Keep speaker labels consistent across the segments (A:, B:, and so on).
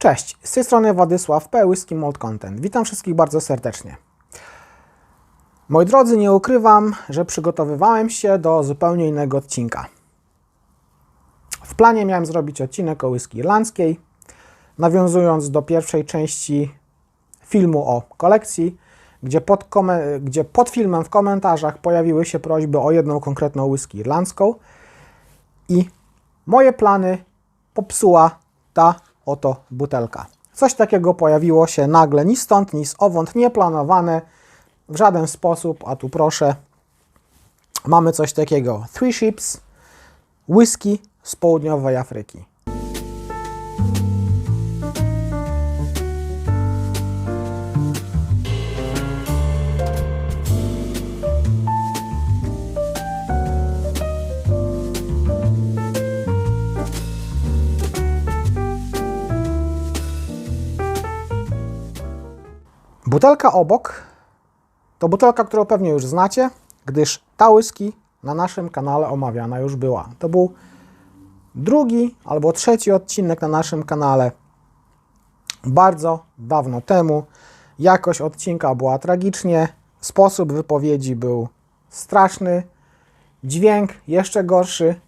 A: Cześć, z tej strony Władysław P. Whisky Malt Content. Witam wszystkich bardzo serdecznie. Moi drodzy, nie ukrywam, że przygotowywałem się do zupełnie innego odcinka. W planie miałem zrobić odcinek o whisky irlandzkiej, nawiązując do pierwszej części filmu o kolekcji, gdzie pod, gdzie pod filmem w komentarzach pojawiły się prośby o jedną konkretną whisky irlandzką i moje plany popsuła ta oto butelka. Coś takiego pojawiło się nagle, ni stąd, ni owąd, nieplanowane w żaden sposób, a tu proszę, mamy coś takiego. Three Ships, whisky z południowej Afryki. Butelka obok to butelka, którą pewnie już znacie, gdyż ta whisky na naszym kanale omawiana już była. To był drugi albo trzeci odcinek na naszym kanale bardzo dawno temu. Jakość odcinka była tragicznie, sposób wypowiedzi był straszny, dźwięk jeszcze gorszy,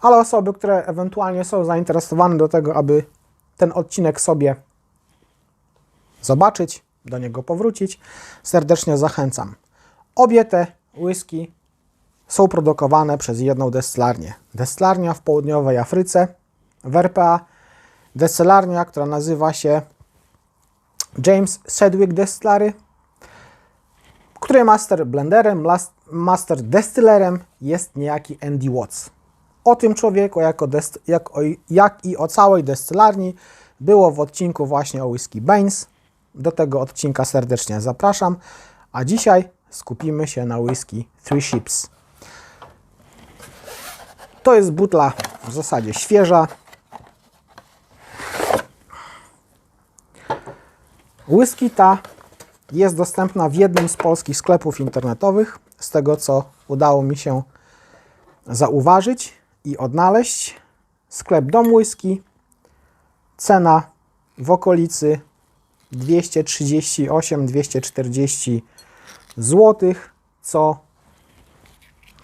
A: ale osoby, które ewentualnie są zainteresowane do tego, aby ten odcinek sobie zobaczyć, do niego powrócić, serdecznie zachęcam. Obie te whisky są produkowane przez jedną destylarnię. Destylarnia w południowej Afryce, w RPA. Destylarnia, która nazywa się James Sedgwick Distillery, której master blenderem, master destillerem jest niejaki Andy Watts. O tym człowieku, jak, o, jak i o całej destylarni, było w odcinku właśnie o whisky Baines. Do tego odcinka serdecznie zapraszam. A dzisiaj skupimy się na whisky Three Ships. To jest butla w zasadzie świeża. Whisky ta jest dostępna w jednym z polskich sklepów internetowych. Z tego co udało mi się zauważyć i odnaleźć. Sklep Dom Whisky. Cena w okolicy 238-240 zł, co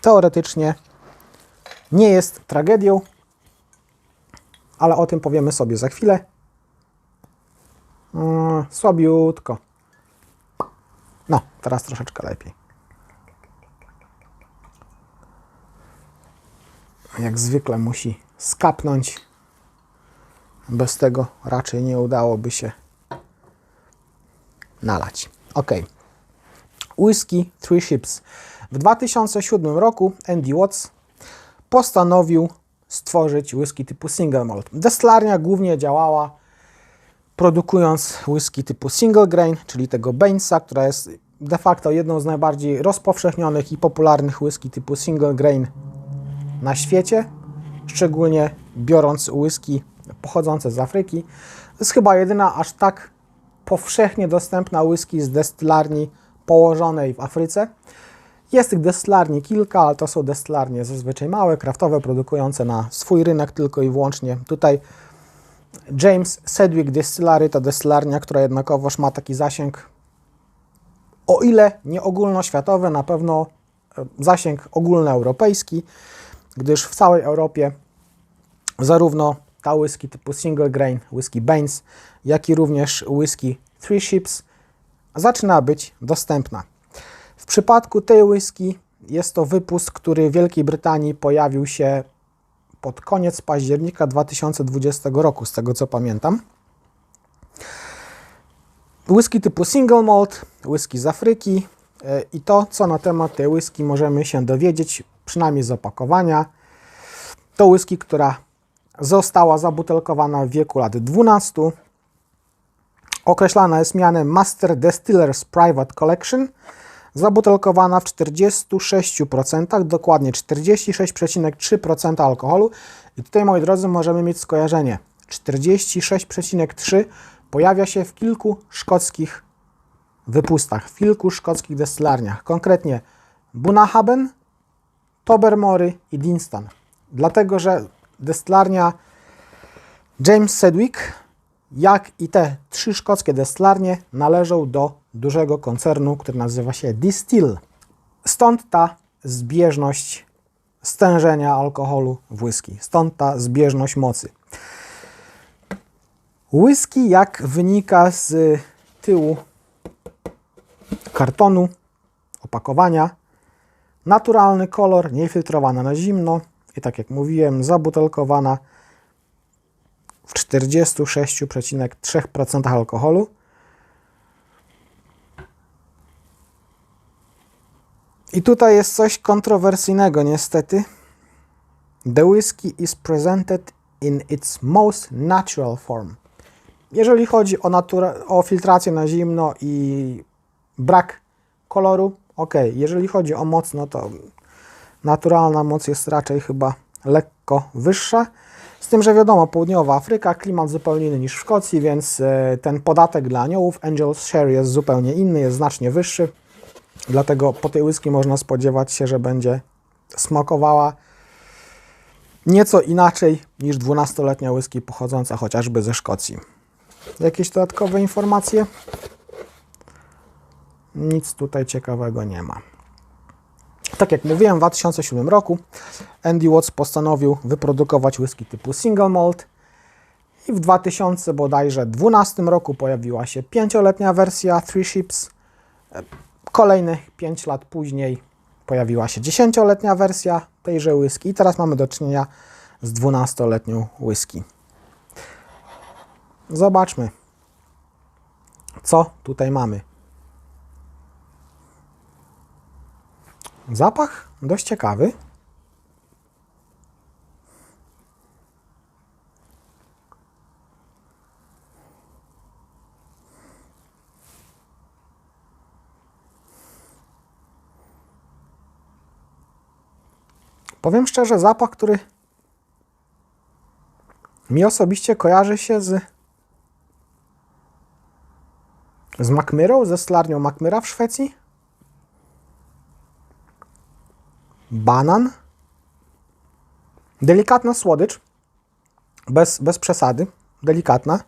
A: teoretycznie nie jest tragedią, ale o tym powiemy sobie za chwilę. Mm, słabiutko. No, teraz troszeczkę lepiej. Jak zwykle musi skapnąć. Bez tego raczej nie udałoby się nalać. Ok. Whisky Three Ships. W 2007 roku Andy Watts postanowił stworzyć whisky typu single malt. Destylarnia głównie działała produkując whisky typu single grain, czyli tego Bainesa, która jest de facto jedną z najbardziej rozpowszechnionych i popularnych whisky typu single grain na świecie, szczególnie biorąc whisky pochodzące z Afryki. To jest chyba jedyna aż tak powszechnie dostępna whisky z destylarni położonej w Afryce. Jest tych destylarni kilka, ale to są destylarnie zazwyczaj małe, kraftowe, produkujące na swój rynek tylko i wyłącznie. Tutaj James Sedgwick Distillery to destylarnia, która jednakowoż ma taki zasięg, o ile nie ogólnoświatowy, na pewno e, zasięg ogólnoeuropejski, gdyż w całej Europie zarówno ta whisky typu single grain, whisky Baines, jak i również whisky Three Ships zaczyna być dostępna. W przypadku tej whisky jest to wypust, który w Wielkiej Brytanii pojawił się pod koniec października 2020 roku, z tego co pamiętam. Whisky typu single malt, whisky z Afryki e, i to, co na temat tej whisky możemy się dowiedzieć, przynajmniej z opakowania. To whisky, która została zabutelkowana w wieku lat 12. Określana jest mianem Master Distillers Private Collection. Zabutelkowana w 46%, dokładnie 46,3% alkoholu. I tutaj, moi drodzy, możemy mieć skojarzenie. 46,3 pojawia się w kilku szkockich wypustach, w kilku szkockich destylarniach. Konkretnie Bunahaben, Tobermory i Dinstan. Dlatego, że destylarnia James Sedgwick jak i te trzy szkockie destylarnie należą do dużego koncernu, który nazywa się Distill. Stąd ta zbieżność stężenia alkoholu w whisky. Stąd ta zbieżność mocy. Whisky, jak wynika z tyłu kartonu, opakowania, naturalny kolor, niefiltrowana na zimno i tak jak mówiłem, zabutelkowana w 46,3% alkoholu. I tutaj jest coś kontrowersyjnego niestety. The whisky is presented in its most natural form. Jeżeli chodzi o, o filtrację na zimno i brak koloru, ok. Jeżeli chodzi o moc, no to naturalna moc jest raczej chyba lekko wyższa. Z tym, że wiadomo, południowa Afryka, klimat zupełnie inny niż w Szkocji, więc e, ten podatek dla aniołów Angel's Share jest zupełnie inny, jest znacznie wyższy. Dlatego po tej whisky można spodziewać się, że będzie smakowała nieco inaczej niż 12-letnia whisky pochodząca chociażby ze Szkocji. Jakieś dodatkowe informacje? Nic tutaj ciekawego nie ma. Tak jak mówiłem, w 2007 roku Andy Watts postanowił wyprodukować whisky typu single malt i w 2000 bodajże 12 roku pojawiła się pięcioletnia wersja Three Ships. Kolejnych 5 lat później pojawiła się dziesięcioletnia wersja tejże whisky i teraz mamy do czynienia z 12-letnią whisky. Zobaczmy, co tutaj mamy. Zapach dość ciekawy. Powiem szczerze, zapach, który mi osobiście kojarzy się z z Macmyrą, ze stlarnią Macmyra w Szwecji. Banan. Delikatna słodycz. Bez, bez przesady. Delikatna.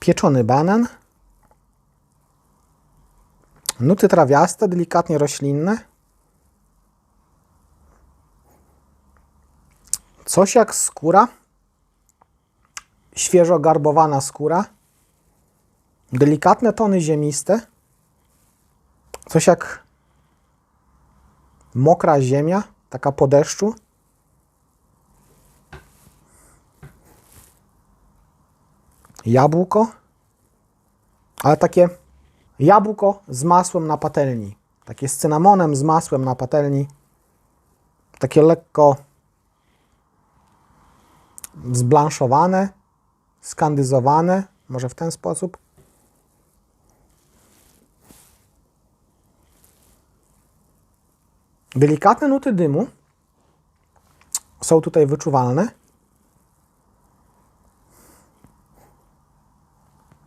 A: Pieczony banan. Nuty trawiaste, delikatnie roślinne. Coś jak skóra. Świeżo garbowana skóra. Delikatne tony ziemiste. Coś jak mokra ziemia, taka po deszczu. Jabłko. Ale takie jabłko z masłem na patelni. Takie z cynamonem, z masłem na patelni. Takie lekko zblanszowane, skandyzowane, może w ten sposób. Delikatne nuty dymu są tutaj wyczuwalne.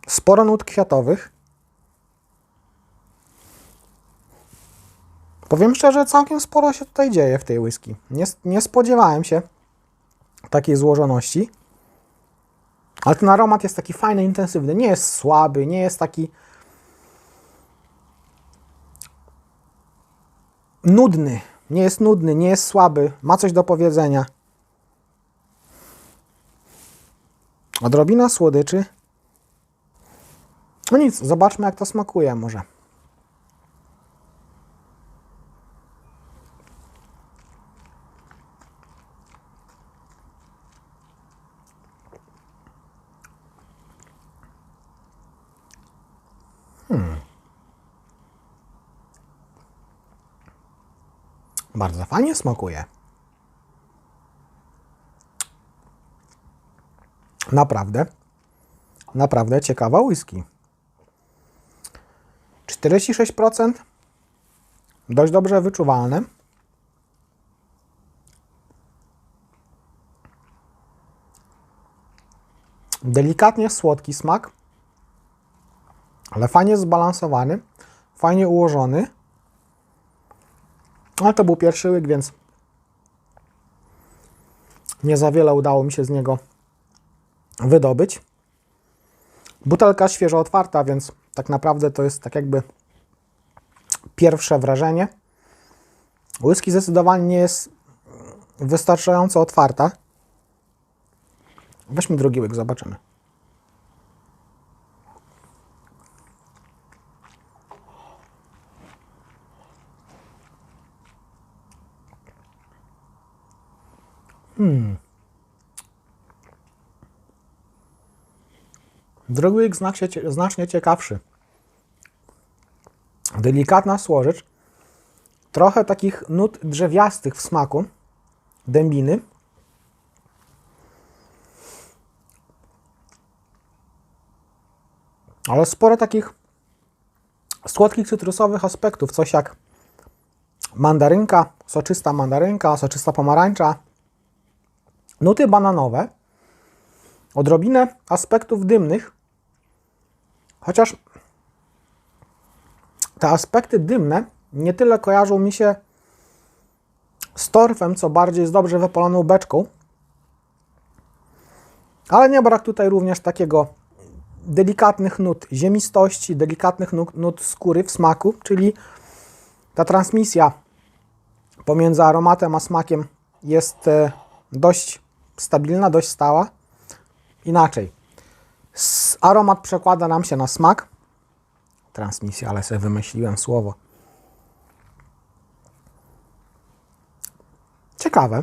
A: Sporo nut kwiatowych. Powiem szczerze, całkiem sporo się tutaj dzieje w tej whisky. Nie, nie spodziewałem się takiej złożoności. Ale ten aromat jest taki fajny, intensywny. Nie jest słaby, nie jest taki nudny. Nie jest nudny, nie jest słaby. Ma coś do powiedzenia. Odrobina słodyczy. No nic, zobaczmy jak to smakuje może. Bardzo fajnie smakuje. Naprawdę, naprawdę ciekawa whisky. 46%. Dość dobrze wyczuwalne. Delikatnie słodki smak, ale fajnie zbalansowany, fajnie ułożony. Ale to był pierwszy łyk, więc Nie za wiele udało mi się z niego wydobyć. Butelka świeżo otwarta, więc tak naprawdę to jest tak jakby pierwsze wrażenie. Whisky zdecydowanie nie jest wystarczająco otwarta. Weźmy drugi łyk, zobaczymy. Drugi łyk znacznie, znacznie ciekawszy. Delikatna słożycz. Trochę takich nut drzewiastych w smaku. Dębiny. Ale sporo takich słodkich, cytrusowych aspektów. Coś jak mandarynka, soczysta mandarynka, soczysta pomarańcza. Nuty bananowe. Odrobinę aspektów dymnych. Chociaż te aspekty dymne nie tyle kojarzą mi się z torfem, co bardziej z dobrze wypaloną beczką. Ale nie brak tutaj również takiego delikatnych nut ziemistości, delikatnych nut, nut skóry w smaku, czyli ta transmisja pomiędzy aromatem a smakiem jest e, dość stabilna, dość stała. Inaczej, aromat przekłada nam się na smak. Transmisja, ale sobie wymyśliłem słowo. Ciekawe.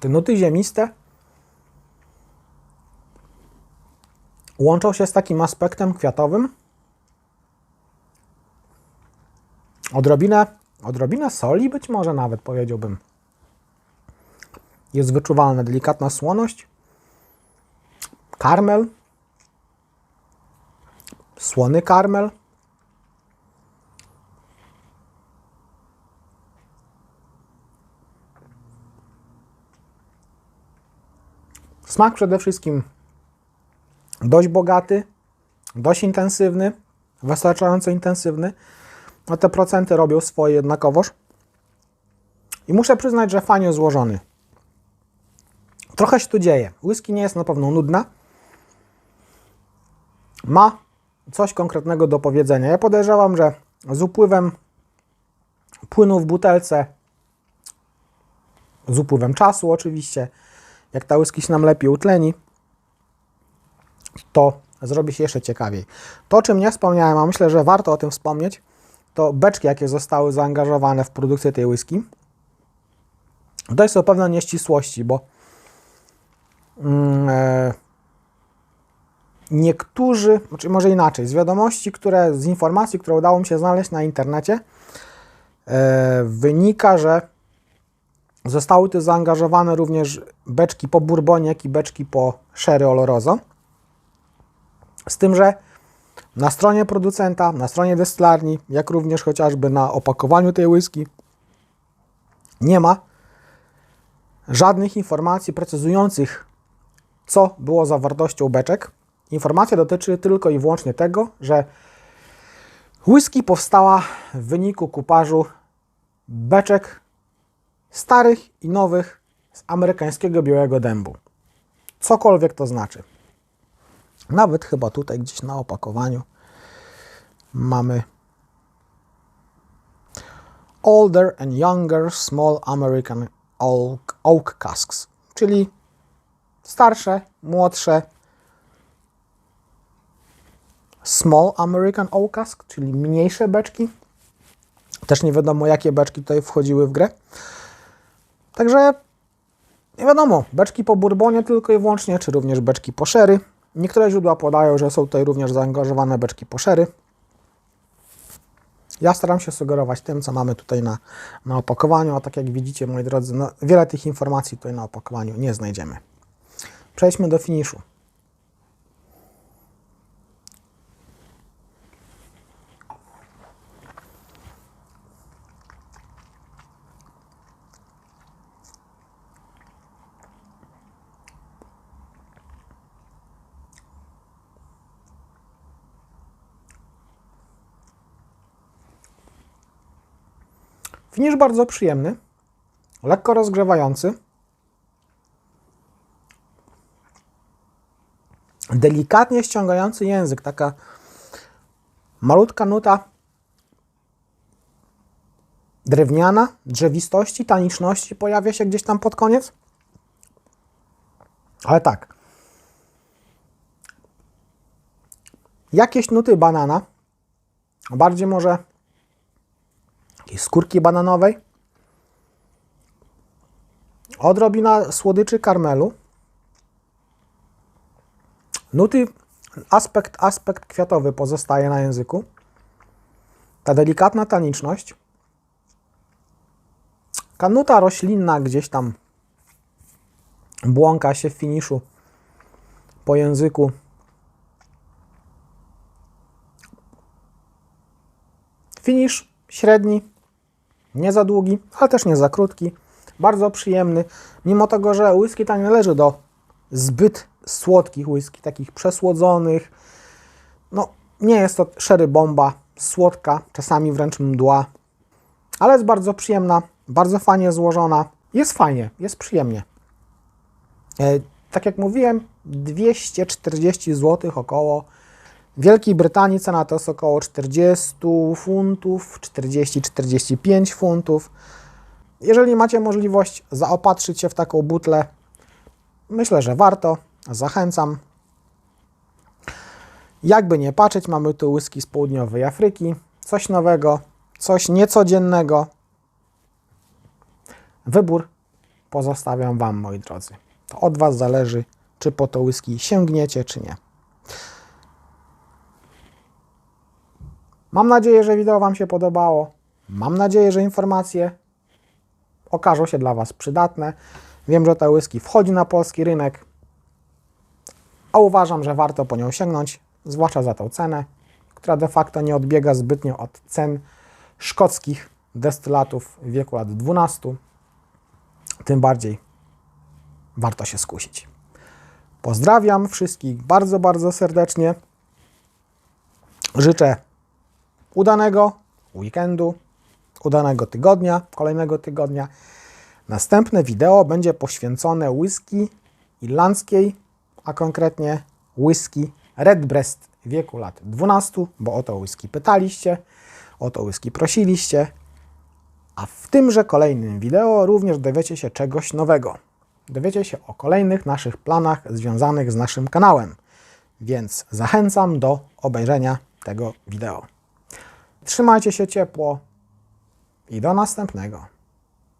A: Te nuty ziemiste łączą się z takim aspektem kwiatowym. Odrobinę, odrobinę soli być może nawet powiedziałbym. Jest wyczuwalna delikatna słoność. Karmel. Słony karmel. Smak przede wszystkim dość bogaty, dość intensywny, wystarczająco intensywny. No te procenty robią swoje jednakowoż. I muszę przyznać, że fajnie złożony. Trochę się tu dzieje. Whisky nie jest na pewno nudna. Ma coś konkretnego do powiedzenia. Ja podejrzewam, że z upływem płynu w butelce, z upływem czasu oczywiście, jak ta whisky się nam lepiej utleni, to zrobi się jeszcze ciekawiej. To, czym nie wspomniałem, a myślę, że warto o tym wspomnieć, to beczki, jakie zostały zaangażowane w produkcję tej whisky. Tutaj są pewne nieścisłości, bo mm, e, niektórzy, znaczy może inaczej, z wiadomości, które, z informacji, które udało mi się znaleźć na internecie, e, wynika, że zostały tu zaangażowane również beczki po bourbonie, jak i beczki po sherry oloroso. Z tym, że na stronie producenta, na stronie destylarni, jak również chociażby na opakowaniu tej whisky nie ma żadnych informacji precyzujących, co było zawartością beczek. Informacja dotyczy tylko i wyłącznie tego, że whisky powstała w wyniku kupażu beczek starych i nowych z amerykańskiego białego dębu. Cokolwiek to znaczy. Nawet chyba tutaj gdzieś na opakowaniu mamy Older and Younger Small American Oak, oak Casks, czyli starsze, młodsze Small American Oak Cask, czyli mniejsze beczki. Też nie wiadomo, jakie beczki tutaj wchodziły w grę. Także nie wiadomo, beczki po bourbonie tylko i wyłącznie, czy również beczki po sherry. Niektóre źródła podają, że są tutaj również zaangażowane beczki po sherry. Ja staram się sugerować tym, co mamy tutaj na, na opakowaniu, a tak jak widzicie, moi drodzy, no, wiele tych informacji tutaj na opakowaniu nie znajdziemy. Przejdźmy do finiszu. Finisz bardzo przyjemny, lekko rozgrzewający. Delikatnie ściągający język, taka malutka nuta drewniana, drzewistości, taniczności pojawia się gdzieś tam pod koniec. Ale tak. Jakieś nuty banana, bardziej może jakiejś skórki bananowej, odrobina słodyczy karmelu, nuty, aspekt, aspekt kwiatowy pozostaje na języku, ta delikatna taniczność, ta nuta roślinna gdzieś tam błąka się w finiszu po języku. Finisz średni, nie za długi, ale też nie za krótki. Bardzo przyjemny, mimo tego, że whisky ta nie należy do zbyt słodkich whisky, takich przesłodzonych. No, nie jest to sherry bomba, słodka, czasami wręcz mdła, ale jest bardzo przyjemna, bardzo fajnie złożona. Jest fajnie, jest przyjemnie. E, tak jak mówiłem, 240 zł około. W Wielkiej Brytanii cena to jest około 40 funtów, 40-45 funtów. Jeżeli macie możliwość zaopatrzyć się w taką butlę, myślę, że warto. Zachęcam. Jakby nie patrzeć, mamy tu whisky z południowej Afryki. Coś nowego, coś niecodziennego. Wybór pozostawiam Wam, moi drodzy. To od Was zależy, czy po to whisky sięgniecie, czy nie. Mam nadzieję, że wideo Wam się podobało. Mam nadzieję, że informacje okażą się dla Was przydatne. Wiem, że ta whisky wchodzi na polski rynek, a uważam, że warto po nią sięgnąć, zwłaszcza za tą cenę, która de facto nie odbiega zbytnio od cen szkockich destylatów wieku lat 12. Tym bardziej warto się skusić. Pozdrawiam wszystkich bardzo, bardzo serdecznie. Życzę udanego weekendu, udanego tygodnia, kolejnego tygodnia. Następne wideo będzie poświęcone whisky irlandzkiej, a konkretnie whisky Redbreast wieku lat 12, bo o to whisky pytaliście, o to whisky prosiliście. A w tymże kolejnym wideo również dowiecie się czegoś nowego. Dowiecie się o kolejnych naszych planach związanych z naszym kanałem. Więc zachęcam do obejrzenia tego wideo. Trzymajcie się ciepło i do następnego.